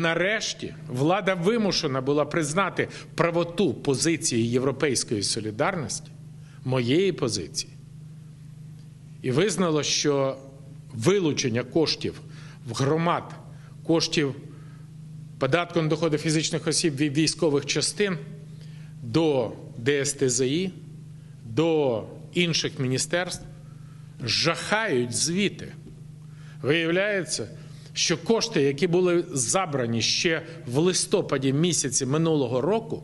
Нарешті влада вимушена була признати правоту позиції Європейської солідарності, моєї позиції, і визнало, що вилучення коштів в громад, коштів податку на доходи фізичних осіб від військових частин до ДСТЗІ, до інших міністерств жахають звіти. Виявляється, що кошти, які були забрані ще в листопаді місяці минулого року,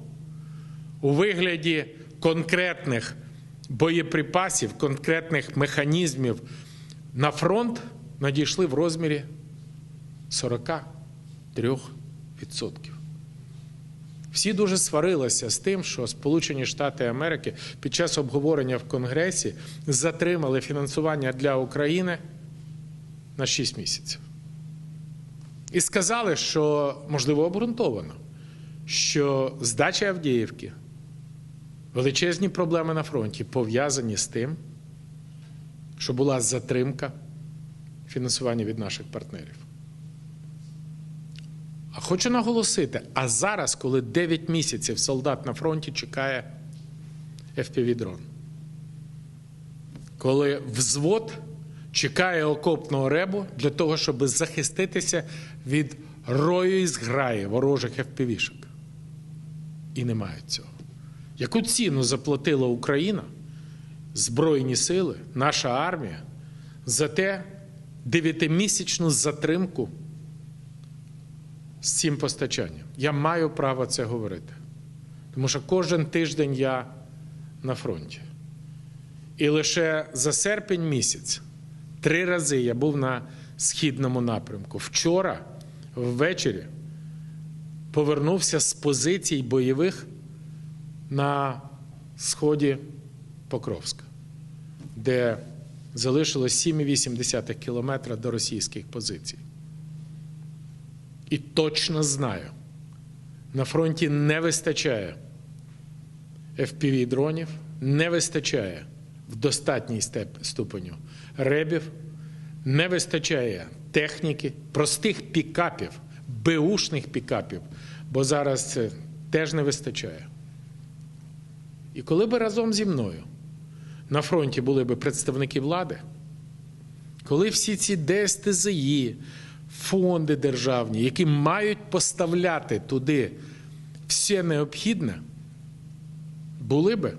у вигляді конкретних боєприпасів, конкретних механізмів на фронт надійшли в розмірі 43%. Всі дуже сварилися з тим, що Сполучені Штати Америки під час обговорення в Конгресі затримали фінансування для України на 6 місяців. І сказали, що можливо обґрунтовано, що здача Авдіївки, величезні проблеми на фронті пов'язані з тим, що була затримка фінансування від наших партнерів. А хочу наголосити: а зараз, коли 9 місяців солдат на фронті чекає FPV-дрон, коли взвод чекає окопного ребу для того, щоб захиститися від рою і зграї ворожих FPV-шок. І немає цього. Яку ціну заплатила Україна, Збройні сили, наша армія за те дев'ятимісячну затримку з цим постачанням? Я маю право це говорити. Тому що кожен тиждень я на фронті. І лише за серпень місяць три рази я був на східному напрямку. Вчора ввечері повернувся з позицій бойових на сході Покровська, де залишилось 7,8 кілометра до російських позицій. І точно знаю, на фронті не вистачає FPV-дронів, не вистачає в достатній ступеню ребів, не вистачає техніки, простих пікапів, беушних пікапів, бо зараз це теж не вистачає. І коли би разом зі мною на фронті були б представники влади, коли всі ці ДСТЗІ, фонди державні, які мають поставляти туди все необхідне, були би,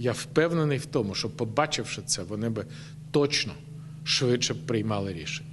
я впевнений в тому, що побачивши це, вони би точно швидше приймали рішення.